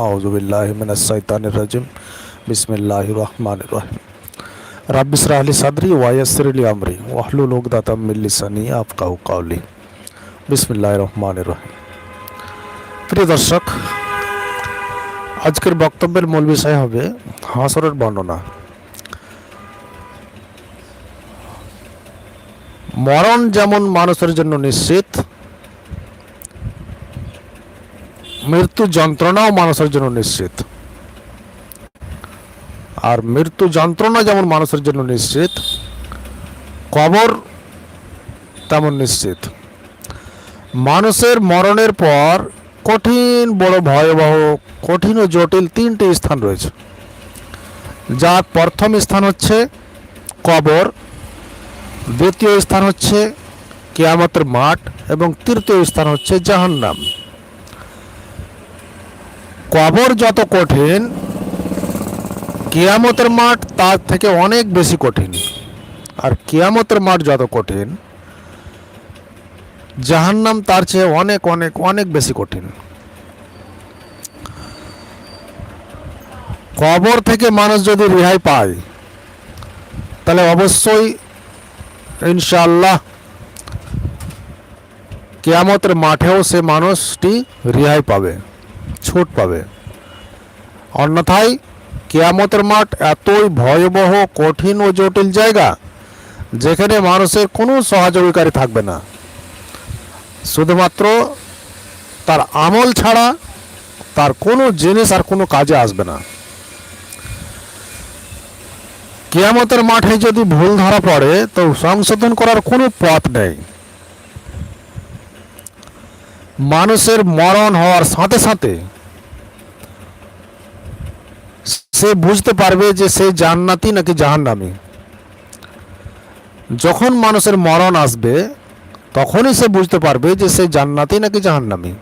আউজুবিল্লাহমিনাশাইতানির বিসমিল্লাহ রহমান রহিম রাব্বিসরাহ আলি সাদরি ওয়াইয়াসির আলি আমরি ওয়াহলুল উকদাতাম মিন লিসানি আফকাহু কাওলি বিসমিল্লাহ রহমান রহিম প্রিয় দর্শক আজকের বক্তব্যের মূল বিষয় হবে হাসরের বর্ণনা মরণ যেমন মানুষের জন্য নিশ্চিত মৃত্যু যন্ত্রণাও মানুষের জন্য নিশ্চিত। আর মৃত্যু যন্ত্রণা যেমন মানুষের জন্য নিশ্চিত, কবর তেমন নিশ্চিত। মানুষের মরণের পর কঠিন, বড়, ভয়াবহ, কঠিন ও জটিল তিনটি স্থান রয়েছে। যার প্রথম স্থান হচ্ছে কবর, দ্বিতীয় স্থান হচ্ছে কেয়ামতের মাঠ এবং তৃতীয় স্থান হচ্ছে জাহান্নাম। কবর যত কঠিন, কেয়ামতের মাঠ তার থেকে অনেক বেশি কঠিন। আর কেয়ামতের মাঠ যত কঠিন, জাহান্নাম তার চেয়ে অনেক অনেক অনেক বেশি কঠিন। কবর থেকে মানুষ যদি রেহাই পায়, তাহলে অবশ্যই ইনশাল্লাহ কেয়ামতের মাঠেও সে মানুষটি রেহাই পাবে। ছুট পাবে। অন্যথায় কেয়ামতের মাঠ এতই ভয়াবহ, কঠিন ও জটিল জায়গা, যেখানে মানুষের কোনো সহযোগিকারী থাকবে না। শুধুমাত্র তার আমল ছাড়া তার কোনো জিনিস আর কোনো কাজে আসবে না। কেয়ামতের মাঠে যদি ভুল ধরা পড়ে, তো সংশোধন করার কোনো পথ নেই। মানুষের মরণ হওয়ার সাথে সাথে সে বুঝতে পারবে যে সে জান্নাতি নাকি জাহান্নামি। যখন মানুষের মরণ আসবে, তখনই সে বুঝতে পারবে যে সে জান্নাতি নাকি জাহান্নামি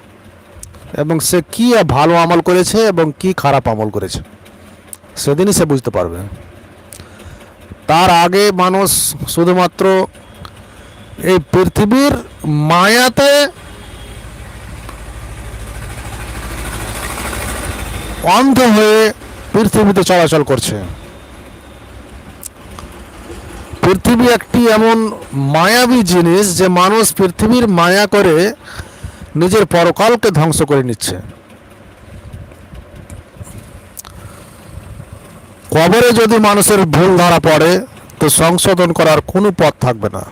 এবং সে কি ভালো আমল করেছে এবং কি খারাপ আমল করেছে। সেদিনই সে বুঝতে পারবে। তার আগে মানুষ শুধুমাত্র এই পৃথিবীর মায়াতে অন্ধ হয়ে পৃথিবীতে চলাচল করছে। পৃথিবী একটি এমন মায়াবী জিনিস যে মানুষ পৃথিবীর মায়া করে নিজের পরকালকে ধ্বংস করে নিচ্ছে। কবরে যদি মানুষের ভুল ধরা পড়ে, তো সংশোধন করার কোনো পথ থাকবে না।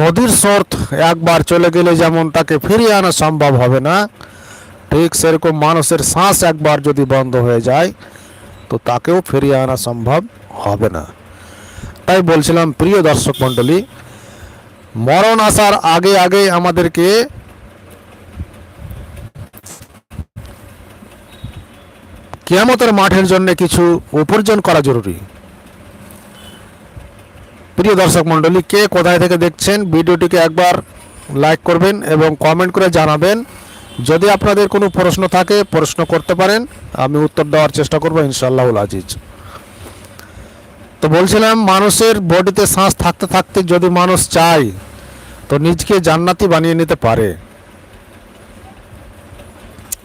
নদীর স্রোত একবার চলে গেলে যেমন তাকে ফিরিয়ে আনা সম্ভব হবে না ঠিক সেরকম মানুষের শ্বাস একবার যদি বন্ধ হয়ে যায়, তো তাকেও ফিরিয়ে আনা সম্ভব হবে না। তাই বলছিলাম, প্রিয় দর্শক মণ্ডলী, মরণ আসার আগে আগে আমাদেরকে কিয়ামতের মাঠের জন্য কিছু উপার্জন করা জরুরি। প্রিয় দর্শক মণ্ডলী, কে কোথায় থেকে দেখছেন, ভিডিওটিকে একবার লাইক করবেন এবং কমেন্ট করে জানাবেন। যদি আপনাদের কোনো প্রশ্ন থাকে, প্রশ্ন করতে পারেন, আমি উত্তর দেওয়ার চেষ্টা করব ইনশাল্লাহুল আজিজ। তো বলছিলাম, মানুষের বডিতে শ্বাস থাকতে থাকতে যদি মানুষ চায়, তো নিজকে জান্নাতি বানিয়ে নিতে পারে।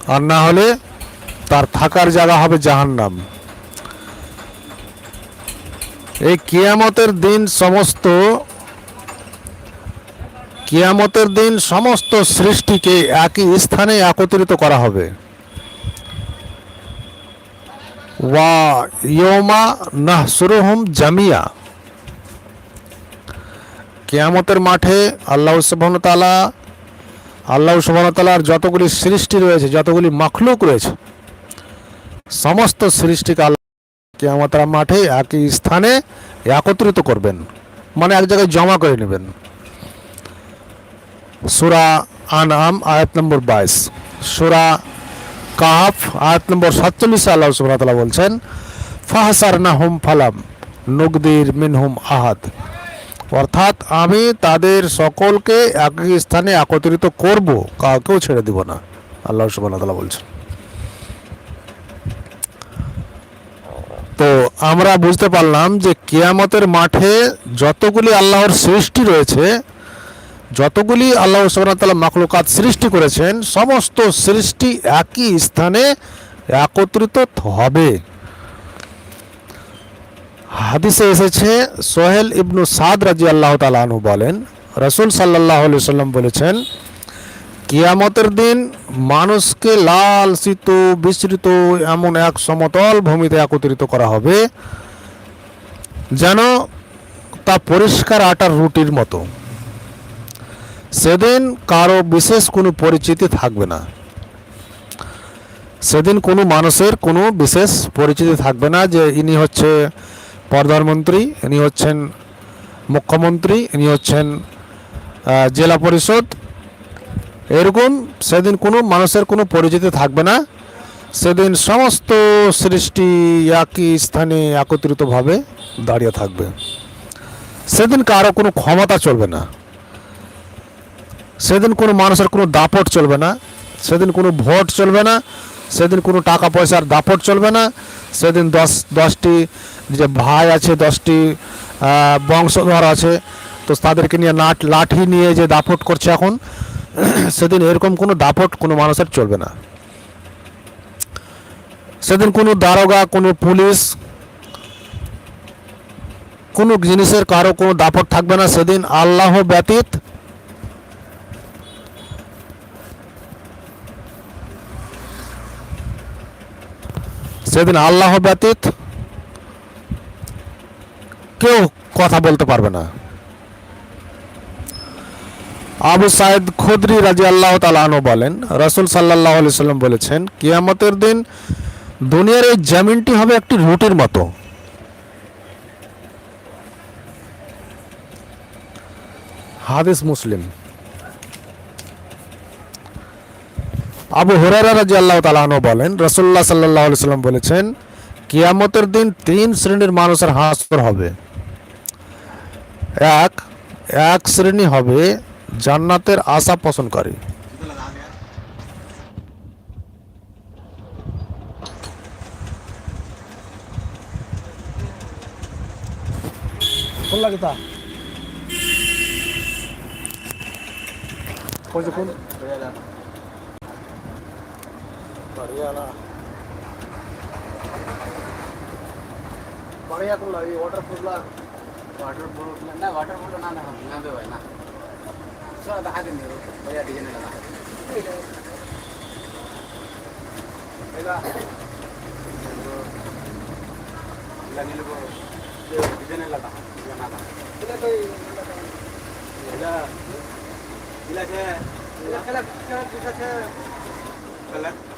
আর না হলে তার থাকার জায়গা হবে জাহান্নাম। এই কিয়ামতের দিন সমস্ত কিয়ামতের দিন সমস্ত সৃষ্টিকে একই স্থানে একত্রিত করা হবে। ওয়া ইয়মা নাহসুরুহুম জামিয়া। কেয়ামতের মাঠে আল্লাহ সুবহান তাআলা, আল্লাহ সুবহান তাআলার যতগুলি সৃষ্টি রয়েছে, যতগুলি মখলুক রয়েছে, সমস্ত সৃষ্টিকে আল্লাহ কেয়ামতের মাঠে একই স্থানে একত্রিত করবেন। মানে এক জায়গায় জমা করে নেবেন। সুরা আনআম, আয়াত নম্বর বাইশ। সুরা কাহাফ, আয়াত নম্বর সাতচল্লিশে আল্লাহ সুবহানাহু বলছেন ফাহসারনা হুম ফালাম, নুকদির মিনহুম আহাদ। অর্থাৎ আমি তাদের সকলকে একই স্থানে একত্রিত করব, কাউকেও ছেড়ে দিব না, আল্লাহ সুবহানাহু বলছেন। তো আমরা বুঝতে পারলাম যে কেয়ামতের মাঠে যতগুলি আল্লাহর সৃষ্টি রয়েছে যতগুলি আল্লাহ সুবাহতাল্লাহ মাকলুকাত সৃষ্টি করেছেন, সমস্ত সৃষ্টি একই স্থানে একত্রিত হবে। হাদিসে এসেছে, সোহেল ইবনু সাদ রাজি আল্লাহ তালু বলেন, রসুল সাল্লাহ সাল্লাম বলেছেন, কিয়ামতের দিন মানুষকে লাল, শীত, বিস্তৃত এমন এক সমতল ভূমিতে একত্রিত করা হবে, যেন তা পরিষ্কার আটার রুটির মতো। সেদিন কারও বিশেষ কোনো পরিচিতি থাকবে না। সেদিন কোনো মানুষের কোনো বিশেষ পরিচিতি থাকবে না যে ইনি হচ্ছে প্রধানমন্ত্রী, ইনি হচ্ছেন মুখ্যমন্ত্রী, ইনি হচ্ছেন জেলা পরিষদ। এরকম সেদিন কোনো মানুষের কোনো পরিচিতি থাকবে না। সেদিন সমস্ত সৃষ্টি একই স্থানে একত্রিতভাবে দাঁড়িয়ে থাকবে। সেদিন কারও কোনো ক্ষমতা চলবে না। সেদিন কোনো মানুষের কোনো দাপট চলবে না, সেদিন কোনো ভোট চলবে না, সেদিন কোনো টাকা পয়সার দাপট চলবে না, সেদিন দশ, দশটি যে ভাই আছে, দশটি বংশধর আছে, তো তাদেরকে নিয়ে নাট, লাঠি নিয়ে যে দাপট করছে এখন, সেদিন এরকম কোনো দাপট কোনো মানুষের চলবে না। সেদিন কোনো দারোগা, কোনো পুলিশ, কোনো জিনিসের কারও কোনো দাপট থাকবে না, সেদিন আল্লাহ ব্যতীত সেদিন আল্লাহ ব্যতীত কেউ কথা বলতে পারবে না। আবু সাইদ খুদরি রাজি আল্লাহ তালানো বলেন, রসুল সাল্লাহ সাল্লাম বলেছেন, কিয়ামতের দিন দুনিয়ার এই জামিনটি হবে একটি রুটির মতো। হাদিস মুসলিম। আবু হুরারা রাজি আল্লাহ তালানো বলেন রসুল্লাহ সাল্লাহ সাল্লাম বলেছেন, কিয়ামতের দিন তিন শ্রেণির মানুষের হাসর হবে। এক এক শ্রেণি হবে জান্নাতের আশা পোষণকারী। কোন हरियाणा बढ़िया तुम लगी वाटर प्रूफ ला वाटर प्रूफ ना वाटर प्रूफ ना ना ना दे भाई ना सो दा आगे नहीं बढ़िया डिजाइन लगा एला लगे लोग डिजाइन लगा लगा था इला कोई इला इला के इला कला कला दूसरा छे कलर बोला तो इला तो डिजाइन का हां इला कलर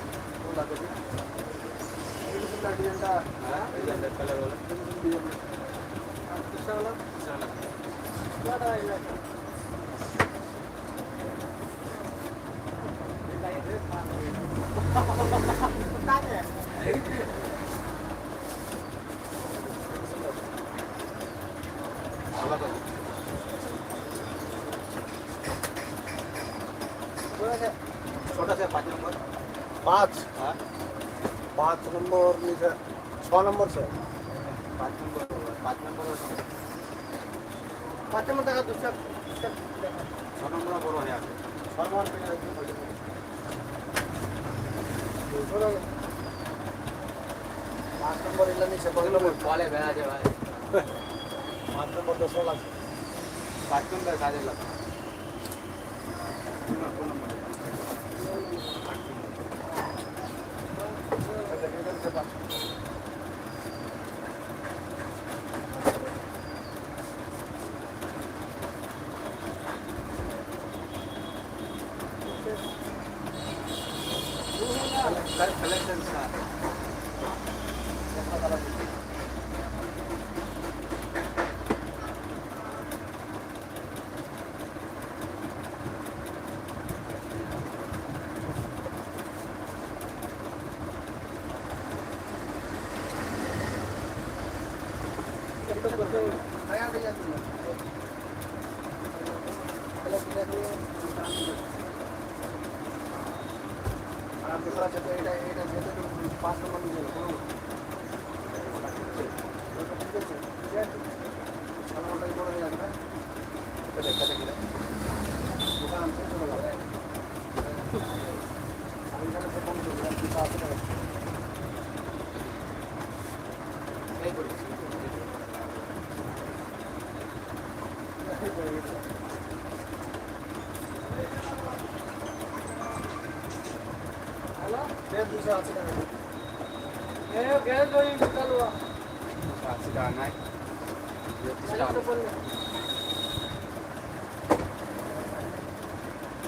ছোট সে পাঁচ নম্বর পাঁচ। পাঁচ নম্বর নিচে ছ নম্বর স্যার পাঁচ নম্বর পাঁচ নম্বর পাঁচ নম্বর টাকা দুশো ছ নম্বর বড় হয়ে আছে। ছ নম্বর টাকা পাঁচ নম্বর এলে নিচে কত নম্বর কলে বেড়া যায় ভাই পাঁচ নম্বর দশ লাগছে পাঁচ নম্বর কাজে লাগছে collections are নম্বর নিয়ে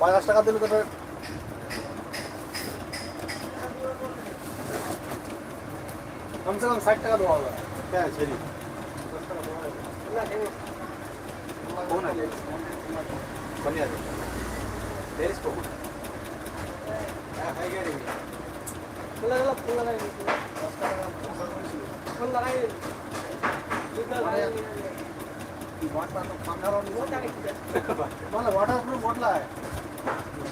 পঞ্চাশ টাকা পঞ্চাশ টাকা দিলে তো ফের কমসে কম ষাট টাকা দেওয়া হবে হ্যাঁ ছেড়ি দশ টাকা দেওয়া হবে কোন আছে কোনি আছে তেইশ কোন হ্যাঁ হয়ে গেছে দশ টাকা মানে ওয়াটার প্রুফ বটলা है लेकिन साला 200 200 টাকার মান ছিল এটা बहुत कुछ हो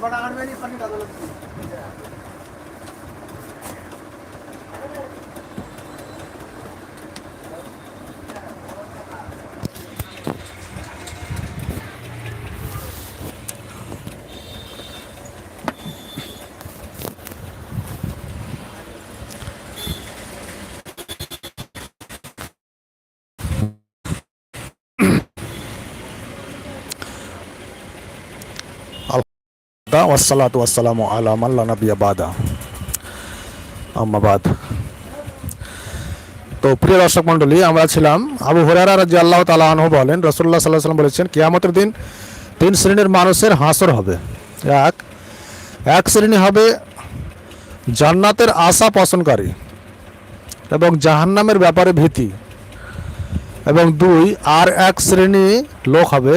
बड़ा आठ में नहीं पन्नी का दो लगती দা আলা মান লা বাদা আম্মা তো প্রিয় দর্শক মণ্ডলী, আমরা ছিলাম আবু হুরায়রা রাদিয়াল্লাহু তাআলা আনহু বলেন, রাসূলুল্লাহ সাল্লাল্লাহু আলাইহি সাল্লাম বলেছেন, কিয়ামতের দিন তিন শ্রেণির মানুষের হাসর হবে। এক এক শ্রেণি হবে জান্নাতের আশা পোষণকারী এবং জাহান্নামের ব্যাপারে ভীতি। এবং দুই, আর এক শ্রেণি লোক হবে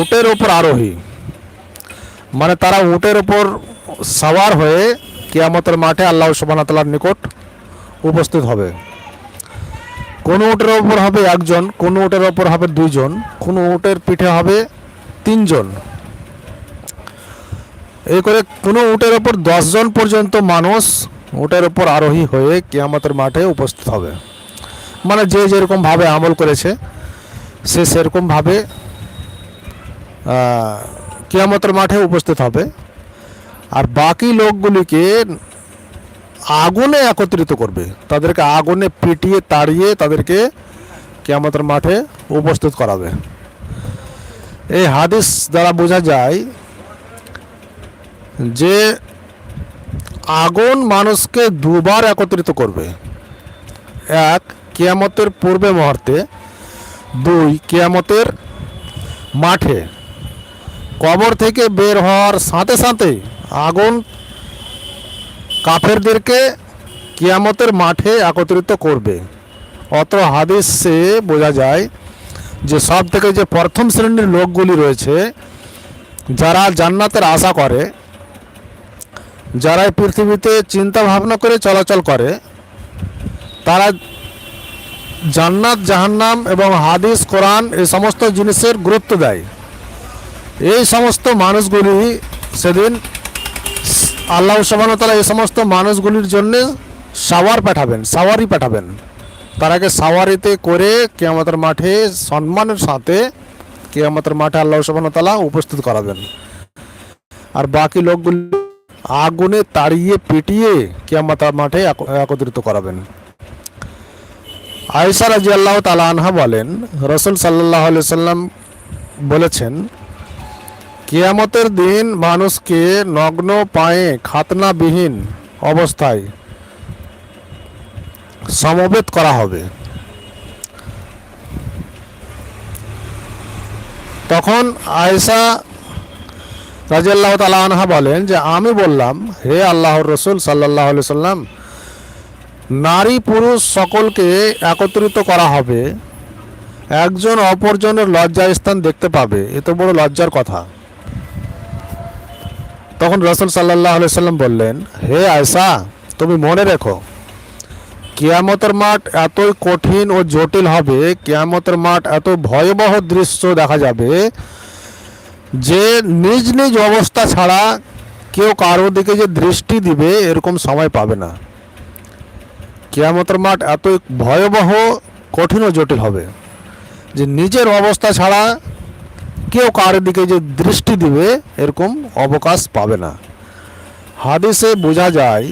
উটের ওপর আরোহী। মানে তারা উটের ওপর সাওয়ার হয়ে কিয়ামতের মাঠে আল্লাহ সুবাহতালার নিকট উপস্থিত হবে। কোন উটের ওপর হবে একজন, কোন উটের ওপর হবে দুইজন, কোন উটের পিঠে হবে তিনজন। এই করে কোনো উটের ওপর দশজন পর্যন্ত মানুষ উটের ওপর আরোহী হয়ে কিয়ামতের মাঠে উপস্থিত হবে। মানে যে যেরকমভাবে আমল করেছে, সে সেরকমভাবে কিয়ামতের মাঠে উপস্থিত হবে। আর বাকি লোকগুলিকে আগুনে একত্রিত করবে। তাদেরকে আগুনে পিটিয়ে, তাড়িয়ে তাদেরকে কিয়ামতের মাঠে উপস্থিত করাবে। এই হাদিস দ্বারা বোঝা যায় যে আগুন মানুষকে দুবার একত্রিত করবে। এক, কিয়ামতের পূর্বে মুহূর্তে। দুই, কিয়ামতের মাঠে। কবর থেকে বের হওয়ার সাথে সাথে আগুন কাফেরদেরকে কিয়ামতের মাঠে একত্রিত করবে। অত হাদিসে বোঝা যায় যে সব থেকে যে প্রথম শ্রেণির লোকগুলি রয়েছে, যারা জান্নাতের আশা করে যারা পৃথিবীতে চিন্তা ভাবনা করে চলাচল করে, তারা জান্নাত, জাহান্নাম এবং হাদিস, কোরআন এই সমস্ত জিনিসের গুরুত্ব দেয়। এই সমস্ত মানুষগুলি সেদিন আল্লাহ সুবাহতালা এই সমস্ত মানুষগুলির জন্যে সাওয়ার পাঠাবেন, সাওয়ারি পাঠাবেন। তারাকে সাওয়ারিতে করে কেয়ামতের মাঠে সম্মানের সাথে কেয়ামতের মাঠে আল্লাহ সুবাহতালা উপস্থিত করাবেন। আর বাকি লোকগুলি আগুনে তাড়িয়ে পিটিয়ে কেয়ামতের মাঠে একত্রিত করাবেন। আয়সা রাজি আল্লাহ তালা আনহা বলেন, রসুল সাল্লাহ সাল্লাম বলেছেন কিয়ামতের দিন মানুষকে নগ্ন পায়ে খাতনাবিহীন অবস্থায় সমবেত করা হবে। তখন আয়েশা রাজিয়াল্লাহ তালা আনহা বলেন যে, আমি বললাম, হে আল্লাহর রসুল সাল্লাহ সাল্লাম নারী পুরুষ সকলকে একত্রিত করা হবে। একজন অপরজনের লজ্জা স্থান দেখতে পাবে। এ তো বড় লজ্জার কথা। তখন রসুল সাল্লাহ সাল্লাম বললেন, হে আয়সা, তুমি মনে রেখো, কিয়ামতের মাঠ এতই কঠিন ও জটিল হবে, কিয়ামতের মাঠ এত ভয়াবহ দৃশ্য দেখা যাবে যে নিজ নিজ অবস্থা ছাড়া কেউ কারোর দিকে যে দৃষ্টি দিবে এরকম সময় পাবে না। কিয়ামতের মাঠ এতই ভয়াবহ, কঠিন ও জটিল হবে যে নিজের অবস্থা ছাড়া কেউ কারোর দিকে যে দৃষ্টি দিবে, এরকম অবকাশ পাবে না। হাদিসে বোঝা যায়,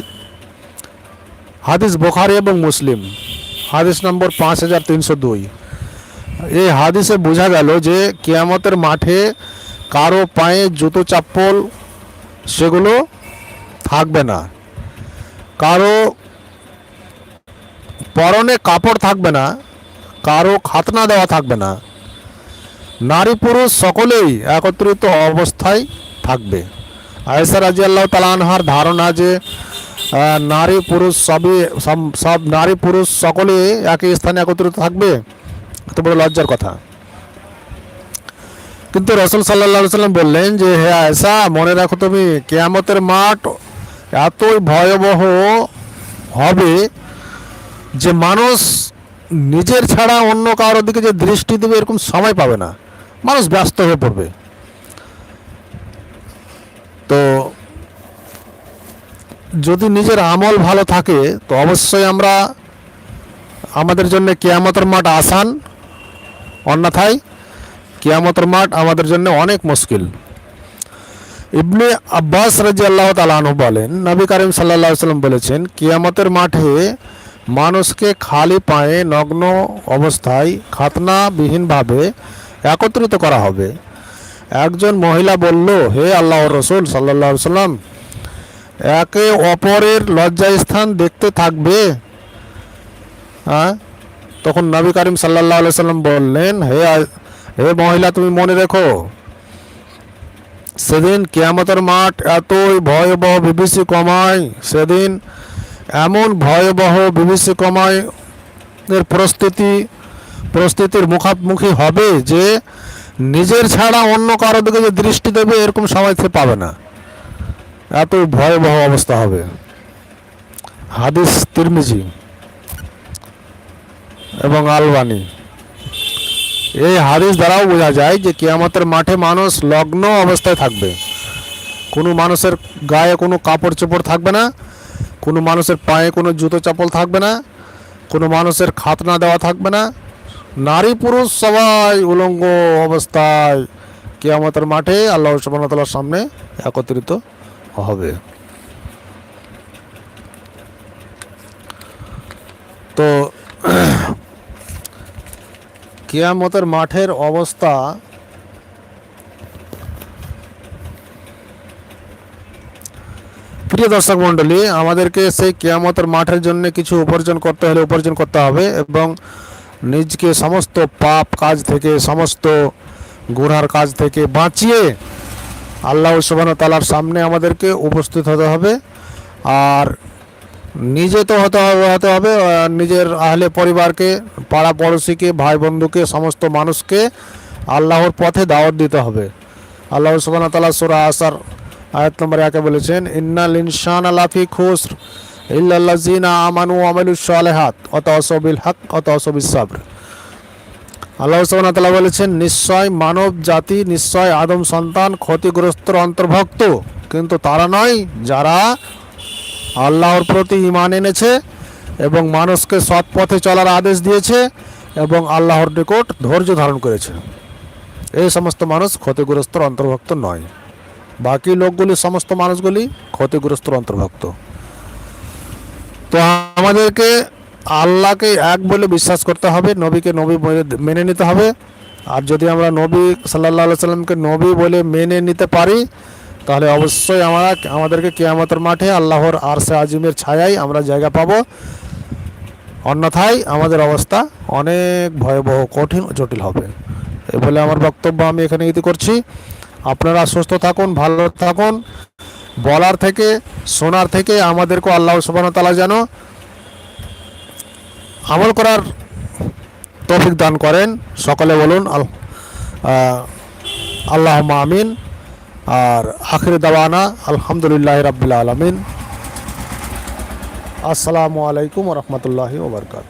হাদিস বোখারি এবং মুসলিম, হাদিস নম্বর পাঁচ হাজার তিনশো দুই। এই হাদিসে বোঝা গেল যে কেয়ামতের মাঠে কারও পায়ে জুতো চাপ্পল সেগুলো থাকবে না। কারও পরনে কাপড় থাকবে না, কারও খাতনা দেওয়া থাকবে না। নারী পুরুষ সকলেই একত্রিত অবস্থায় থাকবে। আয়েসা রাজি আল্লাহ তালানহার ধারণা যে নারী পুরুষ সবই, সব- নারী পুরুষ সকলে একই স্থানে একত্রিত থাকবে, এত বড় লজ্জার কথা। কিন্তু রসুল সাল্লাহ সাল্লাম বললেন যে, হে আয়েসা মনে রাখো তুমি, কেয়ামতের মাঠ এতই ভয়াবহ হবে যে মানুষ নিজের ছাড়া অন্য কারোর দিকে যে দৃষ্টি দেবে এরকম সময় পাবে না। মানুষ ব্যস্ত হয়ে পড়বে। তো যদি নিজের আমল ভালো থাকে, তো অবশ্যই আমরা আমাদের জন্য কেয়ামতের মাঠ আসান। অন্যথায় কেয়ামতের মাঠ আমাদের জন্য অনেক মুশকিল। ইবনে আব্বাস রাজি আল্লাহ তালানু বলেন, নবী করিম সাল্লাহ সাল্লাম বলেছেন, কিয়ামতের মাঠে মানুষকে খালি পায়ে নগ্ন অবস্থায় খাতনা খাতনাবিহীনভাবে একত্রিত করা হবে। একজন মহিলা বলল, হে আল্লাহ রসুল সাল্লাহ সাল্লাম একে অপরের লজ্জাস্থান দেখতে থাকবে? হ্যাঁ? তখন নবী করিম সাল্লাহ সাল্লাম বললেন, হে হে মহিলা, তুমি মনে রেখো, সেদিন কেয়ামতের মাঠ এতই ভয়াবহ বিভীষি কমায় সেদিন এমন ভয়াবহ বিভীষি কমায় এর প্রস্তুতি প্রস্তুতির মুখামুখি হবে যে নিজের ছাড়া অন্য কারও দিকে যে দৃষ্টি দেবে, এরকম সময় সে পাবে না। এত ভয়াবহ অবস্থা হবে। হাদিস তিরমিজি এবং আলবানি। এই হাদিস দ্বারাও বোঝা যায় যে কেয়ামতের মাঠে মানুষ লগ্ন অবস্থায় থাকবে। কোনো মানুষের গায়ে কোনো কাপড় চোপড় থাকবে না, কোনো মানুষের পায়ে কোনো জুতো চাপল থাকবে না, কোনো মানুষের খাতনা দেওয়া থাকবে না নারী পুরুষ সবাই উলঙ্গ অবস্থায় কেয়ামতের মাঠে আল্লাহ সুবাহতাল্লার সামনে একত্রিত হবে। তো কিয়ামতের মাঠের অবস্থা প্রিয় দর্শক মণ্ডলী, আমাদেরকে সেই কিয়ামতের মাঠের জন্য কিছু উপার্জন করতে হলে উপার্জন করতে হবে এবং নিজকে সমস্ত পাপ কাজ থেকে, সমস্ত গুনার কাজ থেকে বাঁচিয়ে আল্লাহ সুবাহ তালার সামনে আমাদেরকে উপস্থিত হতে হবে। আর নিজে তো হতে হবে হতে হবে নিজের আহলে পরিবারকে, পাড়া পড়োশিকে ভাই বন্ধুকে সমস্ত মানুষকে আল্লাহর পথে দাওয়াত দিতে হবে। আল্লাহ সুবাহ তালা সুরা আসার আয়াত নম্বর একে বলেছেন, ইন্নাল ইনসান আলাফি খুসর। ইল্লাল্লাযিনা আমানু ওয়া আমিলুস সালিহাত ওয়া তাওয়াসাউ বিল হক তাওয়াসাউ বিস সাবর আল্লাহ তাআলা বলেছেন, নিশ্চয় মানব জাতি, নিশ্চয় আদম সন্তান ক্ষতিগ্রস্তর অন্তর্ভুক্ত, কিন্তু তারা নয়, যারা আল্লাহর প্রতি ঈমান এনেছে এবং মানুষকে সৎ পথে চলার আদেশ দিয়েছে এবং আল্লাহর নিকট ধৈর্য ধারণ করেছে। এই সমস্ত মানুষ ক্ষতিগ্রস্তর অন্তর্ভুক্ত নয়। বাকি লোকগুলি, সমস্ত মানুষগুলি ক্ষতিগ্রস্তর অন্তর্ভুক্ত। তো আমাদেরকে আল্লাহকে এক বলে বিশ্বাস করতে হবে, নবীকে নবী বলে মেনে নিতে হবে। আর যদি আমরা নবী সাল্লাহ সাল্লামকে নবী বলে মেনে নিতে পারি, তাহলে অবশ্যই আমরা আমাদেরকে কেয়ামতের মাঠে আল্লাহর আরশে আজিমের ছায়ায় আমরা জায়গা পাবো। অন্যথায় আমাদের অবস্থা অনেক ভয়াবহ, কঠিন জটিল হবে। এ বলে আমার বক্তব্য আমি এখানে ইতি করছি। আপনারা সুস্থ থাকুন, ভালো থাকুন। বলার থেকে, শোনার থেকে আমাদেরকে আল্লাহ সুবাহ তালা যেন আমল করার তৌফিক দান করেন। সকলে বলুন, আল আল্লাহ আমিন। আর আখির দাওয়ানা আলহামদুলিল্লাহ রাব্বিল আলমিন। আসসালামু আলাইকুম রহমতুল্লাহি ওবরকাত